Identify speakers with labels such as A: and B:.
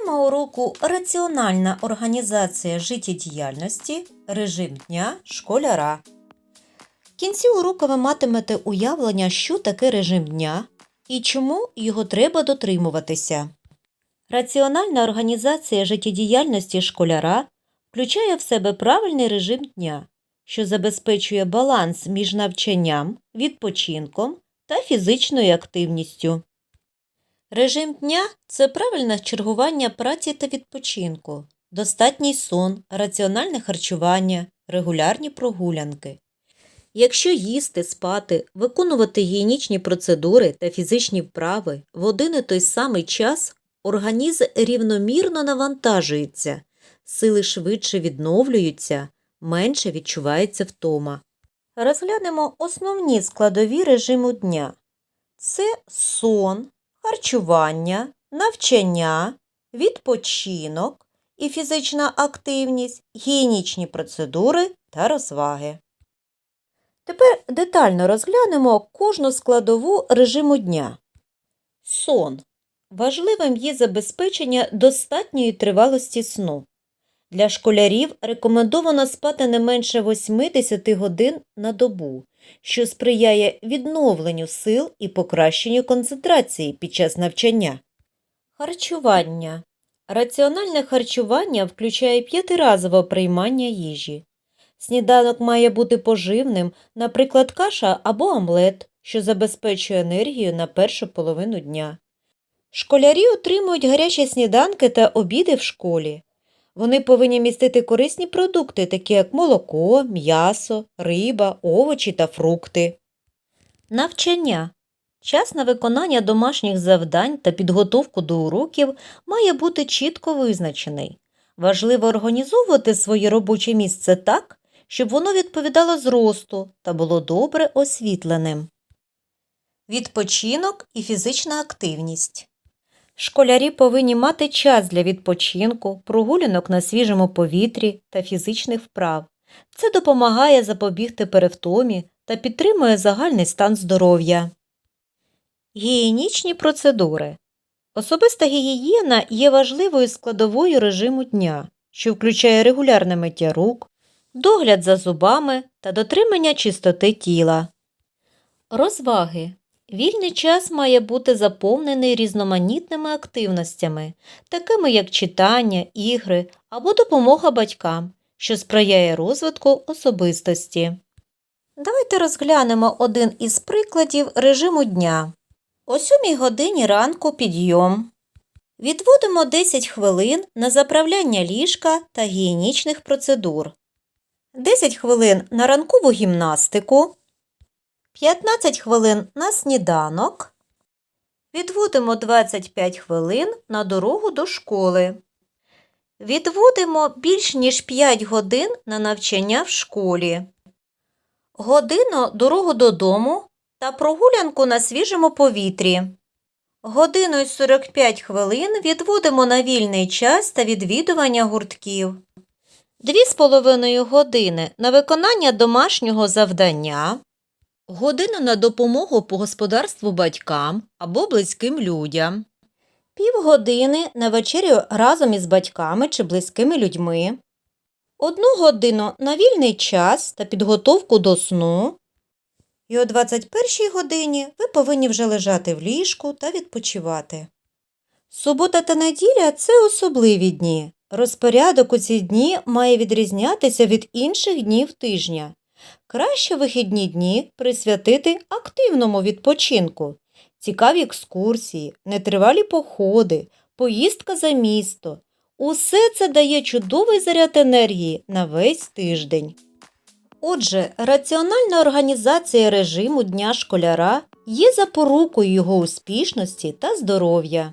A: Тема уроку Раціональна організація життєдіяльності, режим дня школяра. В кінці уроку ви матимете уявлення, що таке режим дня і чому його треба дотримуватися. Раціональна організація життєдіяльності школяра включає в себе правильний режим дня, що забезпечує баланс між навчанням, відпочинком та фізичною активністю. Режим дня це правильне чергування праці та відпочинку, достатній сон, раціональне харчування, регулярні прогулянки. Якщо їсти, спати, виконувати гігієнічні процедури та фізичні вправи в один і той самий час, організм рівномірно навантажується, сили швидше відновлюються, менше відчувається втома. Розглянемо основні складові режиму дня. Це сон, харчування, навчання, відпочинок і фізична активність, гігієнічні процедури та розваги. Тепер детально розглянемо кожну складову режиму дня. Сон. Важливим є забезпечення достатньої тривалості сну. Для школярів рекомендовано спати не менше 80 годин на добу, що сприяє відновленню сил і покращенню концентрації під час навчання. Харчування. Раціональне харчування включає п'ятиразове приймання їжі. Сніданок має бути поживним, наприклад, каша або омлет, що забезпечує енергію на першу половину дня. Школярі отримують гарячі сніданки та обіди в школі. Вони повинні містити корисні продукти, такі як молоко, м'ясо, риба, овочі та фрукти. Навчання. Час на виконання домашніх завдань та підготовку до уроків має бути чітко визначений. Важливо організовувати своє робоче місце так, щоб воно відповідало зросту та було добре освітленим. Відпочинок і фізична активність. Школярі повинні мати час для відпочинку, прогулянок на свіжому повітрі та фізичних вправ. Це допомагає запобігти перевтомі та підтримує загальний стан здоров'я. Гігієнічні процедури. Особиста гігієна є важливою складовою режиму дня, що включає регулярне миття рук, догляд за зубами та дотримання чистоти тіла. Розваги. Вільний час має бути заповнений різноманітними активностями, такими як читання, ігри або допомога батькам, що сприяє розвитку особистості. Давайте розглянемо один із прикладів режиму дня. О 7 годині ранку підйом. Відводимо 10 хвилин на заправляння ліжка та гігієнічних процедур. 10 хвилин на ранкову гімнастику. 15 хвилин на сніданок. Відводимо 25 хвилин на дорогу до школи. Відводимо більш ніж 5 годин на навчання в школі. Годину дорогу додому та прогулянку на свіжому повітрі. Годину й 45 хвилин відводимо на вільний час та відвідування гуртків. Дві з половиною години на виконання домашнього завдання. Година на допомогу по господарству батькам або близьким людям. Півгодини на вечерю разом із батьками чи близькими людьми. Одну годину на вільний час та підготовку до сну. І о 21 годині ви повинні вже лежати в ліжку та відпочивати. Субота та неділя це особливі дні. Розпорядок у ці дні має відрізнятися від інших днів тижня. Краще вихідні дні присвятити активному відпочинку, цікаві екскурсії, нетривалі походи, поїздка за місто. Усе це дає чудовий заряд енергії на весь тиждень. Отже, раціональна організація режиму дня школяра є запорукою його успішності та здоров'я.